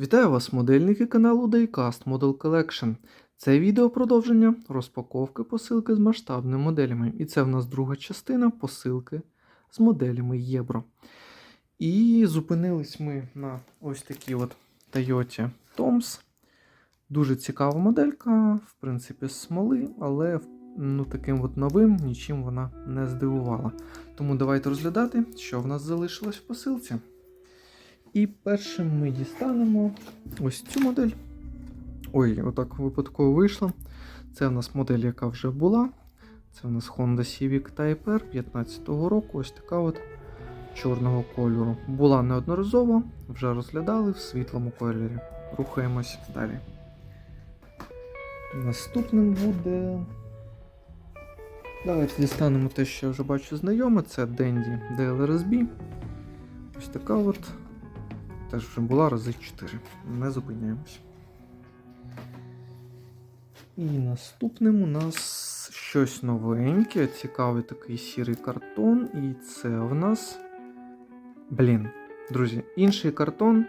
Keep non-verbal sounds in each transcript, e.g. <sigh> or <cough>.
Вітаю вас, модельники каналу Daycast Model Collection. Це відео продовження розпаковки посилки з масштабними моделями. І це в нас друга частина посилки з моделями Євро. І зупинились ми на ось такій от Toyota Toms. Дуже цікава моделька, в принципі, з смоли, але ну, таким от новим нічим вона не здивувала. Тому давайте розглядати, що в нас залишилось в посилці. І першим ми дістанемо ось цю модель. Ой, отак випадково вийшло. Це в нас модель, яка вже була. Це в нас Honda Civic Type R 15-го року. Ось така от чорного кольору. Була неодноразово, вже розглядали в світлому кольорі. Рухаємось далі. Наступним буде. Давайте дістанемо те, що я вже бачу знайоме. Це Dendy DLRSB. Ось така от теж вже була рази 4. Не зупиняємось. І наступним у нас щось новеньке, цікавий такий сірий картон. І це в нас. Блін, друзі, інший картон.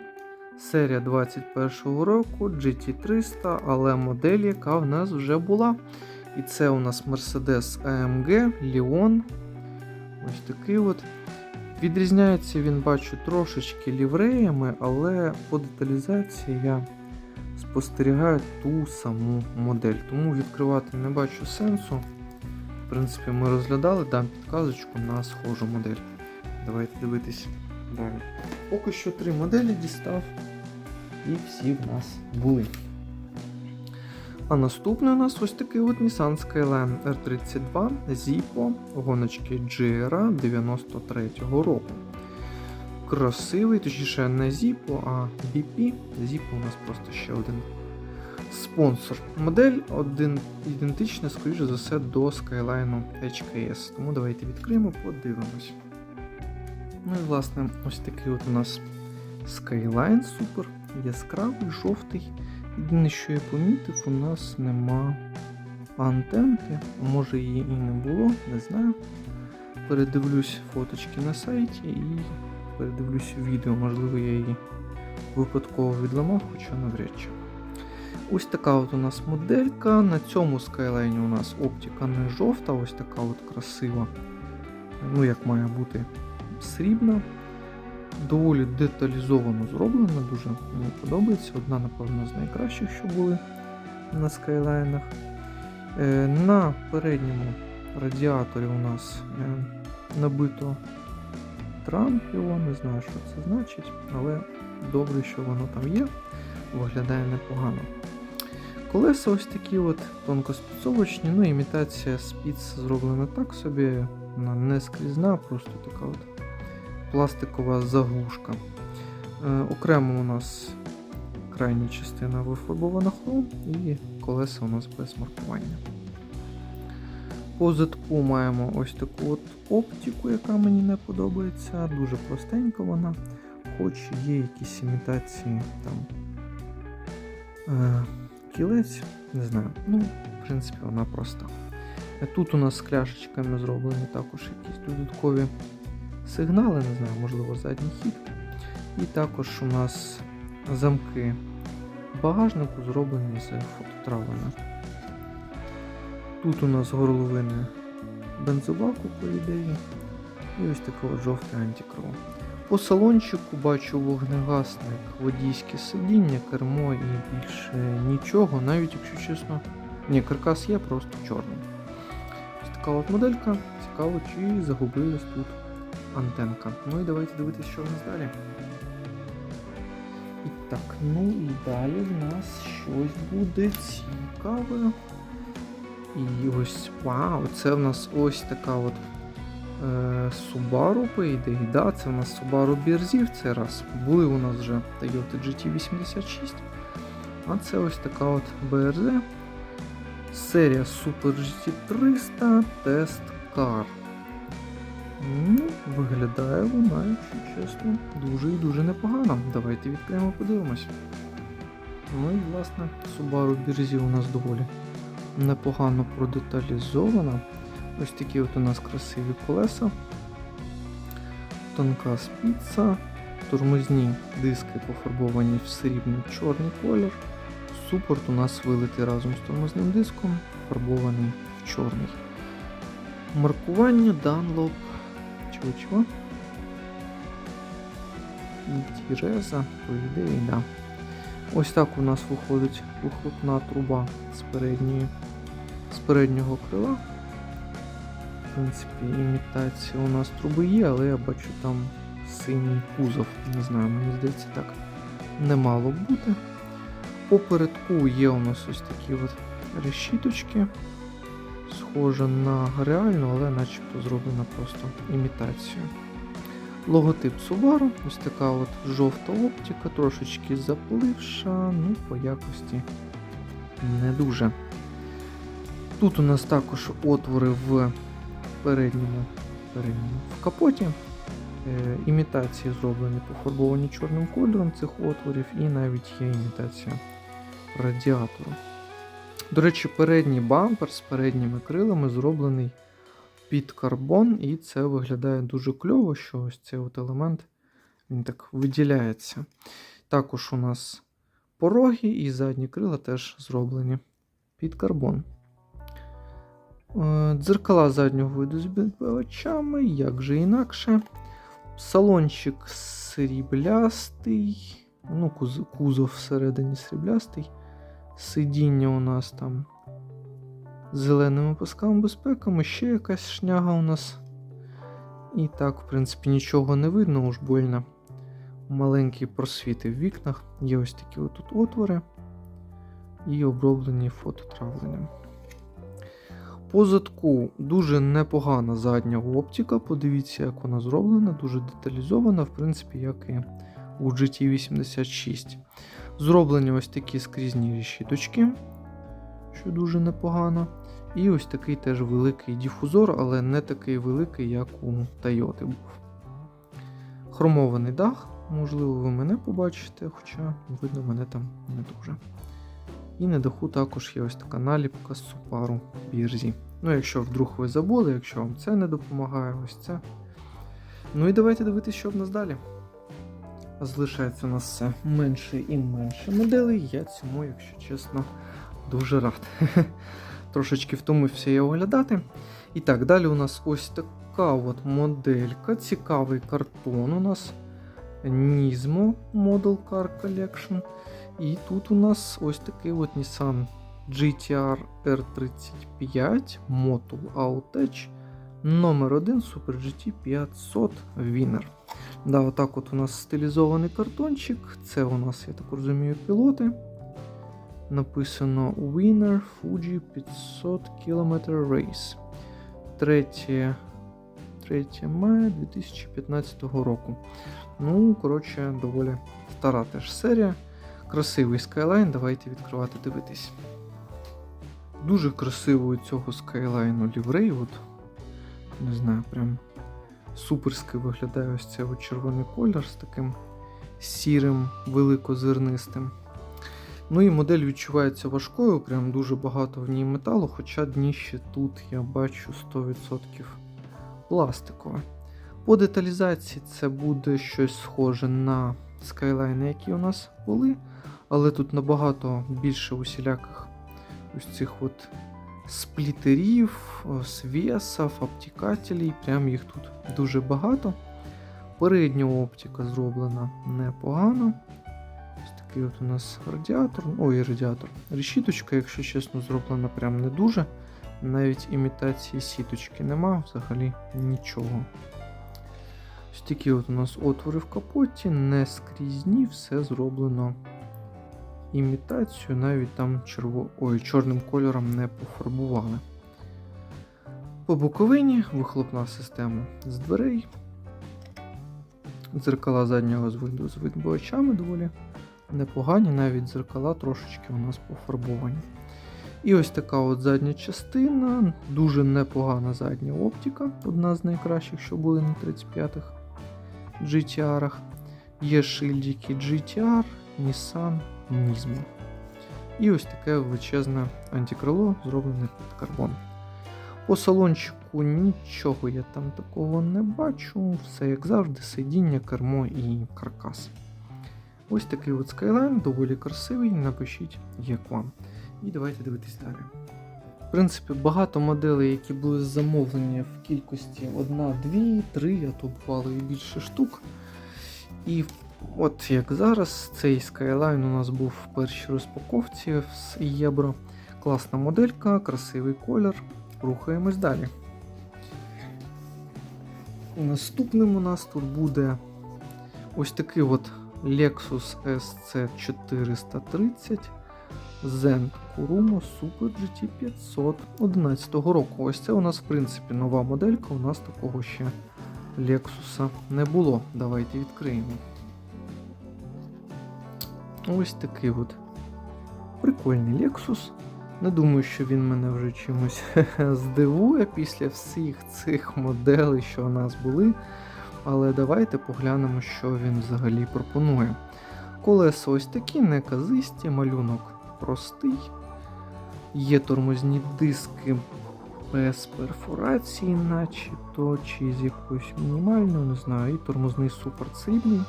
Серія 21-го року GT300, але модель, яка в нас вже була. І це у нас Mercedes AMG Leon. Ось такий от. Відрізняється він, бачу, трошечки лівреями, але по деталізації я спостерігаю ту саму модель. Тому відкривати не бачу сенсу. В принципі, ми розглядали, дам підказочку на схожу модель. Давайте дивитись далі. Поки що три моделі дістав, і всі в нас були. А наступний у нас ось такий от Nissan Skyline R32 Zippo гоночки GR 93-го року. Красивий, точніше не Zippo, а BP. Zippo у нас просто ще один спонсор. Модель один, ідентична, скоріше за все, до Skyline HKS. Тому давайте відкриємо, подивимось. Ну і власне, ось такий от у нас Skyline супер яскравий, жовтий. Єдине, що я помітив, у нас нема антенки, може її і не було, не знаю. Передивлюсь фоточки на сайті і передивлюсь відео, можливо, я її випадково відламав, хоча навряд чи. Ось така от у нас моделька. На цьому скайлайні у нас оптика не жовта, ось така от красива, ну як має бути срібна доволі деталізовано зроблена, дуже мені подобається. Одна, напевно, з найкращих, що були на скайлайнах. Е, На передньому радіаторі у нас е, набито трампіо, не знаю, що це значить, але добре, що воно там є, виглядає непогано. Колеса ось такі от тонкоспецовочні, ну імітація спіц зроблена так собі, вона не скрізна, просто така от пластикова заглушка. Е, окремо у нас крайня частина вифарбована хром і колеса у нас без маркування. По задку маємо ось таку от оптику, яка мені не подобається. Дуже простенька вона, хоч є якісь імітації там е, кілець, не знаю. Ну, в принципі, вона проста. Тут у нас з кляшечками зроблені також якісь додаткові сигнали, не знаю, можливо, задній хід. І також у нас замки багажнику зроблені з фототравлення. Тут у нас горловини бензобаку, по ідеї, і ось таке жовте антикрило. По салончику бачу вогнегасник, водійське сидіння, кермо і більше нічого, навіть якщо чесно, ні, каркас є, просто чорний. Ось така от моделька. Цікаво, чи загубилась тут антенка. Ну і давайте дивитися, що в нас далі. І так, ну і далі в нас щось буде цікаве. І ось, вау, це в нас ось така от е, Subaru, по ідеї. Да, це в нас Subaru Бірзі в цей раз. Були у нас вже Toyota GT86. А це ось така от BRZ. Серія Super GT300 Test Car. Ну, виглядає вона, якщо чесно, дуже і дуже непогано. Давайте відкриємо, подивимось. Ну і власне Subaru Бірзі у нас доволі непогано продеталізована. Ось такі от у нас красиві колеса. Тонка спіца. Тормозні диски пофарбовані в срібний чорний колір. Супорт у нас вилитий разом з тормозним диском, фарбований в чорний. Маркування Dunlop. Чого чого? І Тіреза, по ідеї, да. Ось так у нас виходить вихлопна труба з, передньої, з переднього крила. В принципі, імітація у нас труби є, але я бачу там синій кузов. Не знаю, мені здається, так не мало бути. Попередку є у нас ось такі от решіточки. Схоже на реальну, але начебто зроблена просто імітацію. Логотип Subaru, ось така от жовта оптика, трошечки запливша, ну по якості не дуже. Тут у нас також отвори в передньому, передньому в капоті. Е, імітації зроблені пофарбовані чорним кольором цих отворів, і навіть є імітація радіатору. До речі, передній бампер з передніми крилами зроблений під карбон, і це виглядає дуже кльово, що ось цей от елемент він так виділяється. Також у нас пороги і задні крила теж зроблені під карбон. Е, Дзеркала заднього виду з відбивачами, як же інакше. Салончик сріблястий, ну, кузов всередині сріблястий. Сидіння у нас там з зеленими пасками безпеками, ще якась шняга у нас. І так, в принципі, нічого не видно, уж больно. Маленькі просвіти в вікнах. Є ось такі отут отвори і оброблені фототравленням. По задку дуже непогана задня оптика. Подивіться, як вона зроблена, дуже деталізована, в принципі, як і у GT86. Зроблені ось такі скрізні решіточки, що дуже непогано. І ось такий теж великий дифузор, але не такий великий, як у Toyota був. Хромований дах, можливо, ви мене побачите, хоча видно мене там не дуже. І на даху також є ось така наліпка з Subaru бірзі. Ну, якщо вдруг ви забули, якщо вам це не допомагає, ось це. Ну і давайте дивитися, що в нас далі. Залишається у нас все менше і менше моделей. Я цьому, якщо чесно, дуже рад. <laughs> Трошечки втомився я оглядати. І так, далі у нас ось така от моделька. Цікавий картон у нас. Nismo Model Car Collection. І тут у нас ось такий от Nissan GTR R35 Motul Outtech номер 1 Super GT 500 Winner. Да, отак от у нас стилізований картончик. Це у нас, я так розумію, пілоти. Написано Winner Fuji 500 km Race. 3, 3 мая 2015 року. Ну, коротше, доволі стара теж серія. Красивий скайлайн, давайте відкривати дивитись. Дуже красиво цього скайлайну ліврей. От, не знаю, прям суперськи виглядає ось цей червоний колір з таким сірим, великозернистим. Ну і модель відчувається важкою, прям дуже багато в ній металу, хоча дніще тут я бачу 100% пластикове. По деталізації це буде щось схоже на скайлайни, які у нас були, але тут набагато більше усіляких ось цих от сплітерів, свєсів, обтікателів, прям їх тут дуже багато. Передня оптика зроблена непогано. Ось такий от у нас радіатор. Ой, радіатор. Решіточка, якщо чесно, зроблена прям не дуже. Навіть імітації сіточки нема, взагалі нічого. Ось такі от у нас отвори в капоті, не скрізні, все зроблено імітацію, навіть там черво... Ой, чорним кольором не пофарбували. По боковині вихлопна система з дверей. Дзеркала заднього з виду з відбивачами доволі непогані, навіть дзеркала трошечки у нас пофарбовані. І ось така от задня частина, дуже непогана задня оптика, одна з найкращих, що були на 35-х GTR. Є шильдики GTR, Nissan, Nismo. І ось таке величезне антикрило, зроблене під карбон. По салончику нічого я там такого не бачу. Все як завжди, сидіння, кермо і каркас. Ось такий от Skyline, доволі красивий. Напишіть, як вам. І давайте дивитись далі. В принципі, багато моделей, які були замовлені в кількості 1, 2, 3, а то бувало і більше штук. І от як зараз, цей Skyline у нас був в першій розпаковці з Євро. Класна моделька, красивий колір. Рухаємось далі. Наступним у нас тут буде ось такий от Lexus SC430 Zen Kurumo Super GT 500 11 року. Ось це у нас, в принципі, нова моделька. У нас такого ще Lexus не було. Давайте відкриємо. Ось такий от прикольний Lexus. Не думаю, що він мене вже чимось <laughs> здивує після всіх цих моделей, що у нас були. Але давайте поглянемо, що він взагалі пропонує. Колеса ось такі, неказисті, малюнок простий. Є тормозні диски без перфорації, начебто, чи з якоюсь мінімальною, не знаю, і тормозний супорт срібний.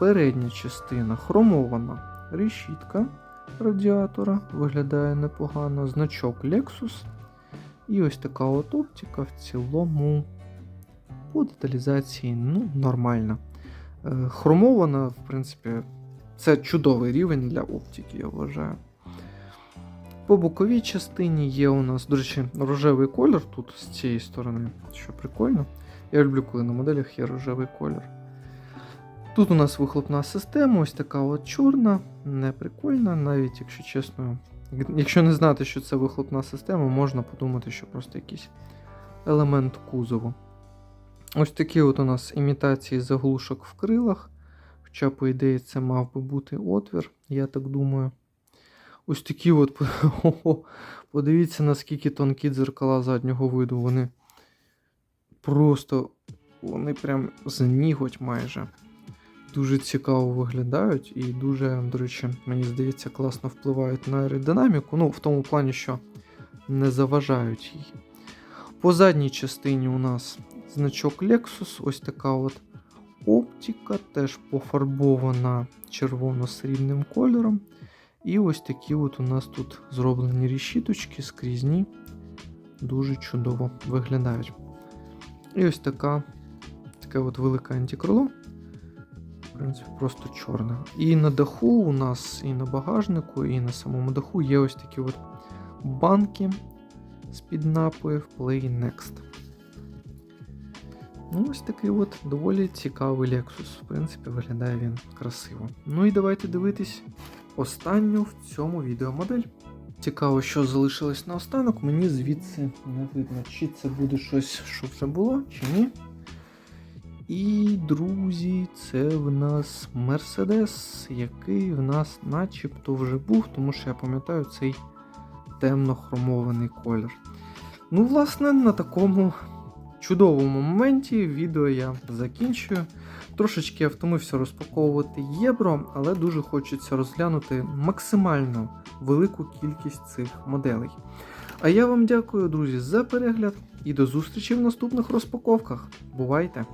Передня частина хромована решітка радіатора, виглядає непогано, значок Lexus. І ось така от оптика в цілому по деталізації ну, нормальна. Е, Хромована, в принципі, це чудовий рівень для оптики, я вважаю. По боковій частині є у нас, до речі, рожевий колір тут з цієї сторони, що прикольно. Я люблю, коли на моделях є рожевий колір. Тут у нас вихлопна система, ось така от чорна, не прикольна, навіть якщо чесно. Якщо не знати, що це вихлопна система, можна подумати, що просто якийсь елемент кузову. Ось такі от у нас імітації заглушок в крилах. Хоча, по ідеї, це мав би бути отвір, я так думаю. Ось такі от. <laughs> Подивіться, наскільки тонкі дзеркала заднього виду. Вони просто вони прям зніготь майже. Дуже цікаво виглядають і дуже, до речі, мені здається, класно впливають на аеродинаміку. Ну, в тому плані, що не заважають їй. По задній частині у нас значок Lexus, ось така от оптика, теж пофарбована червоно-срібним кольором. І ось такі от у нас тут зроблені рішіточки скрізні. Дуже чудово виглядають. І ось така таке от велике антикрило. Принципі, просто чорне. І на даху у нас, і на багажнику, і на самому даху є ось такі от банки з-під напоїв Play Next. Ну, ось такий от доволі цікавий Lexus. В принципі, виглядає він красиво. Ну і давайте дивитись останню в цьому відео модель. Цікаво, що залишилось на останок, мені звідси не видно, чи це буде щось, що вже було, чи ні. І, друзі, це в нас Мерседес, який в нас начебто вже був, тому що я пам'ятаю цей темно-хромований колір. Ну, власне, на такому чудовому моменті відео я закінчую. Трошечки я втомився розпаковувати євро, але дуже хочеться розглянути максимально велику кількість цих моделей. А я вам дякую, друзі, за перегляд і до зустрічі в наступних розпаковках. Бувайте!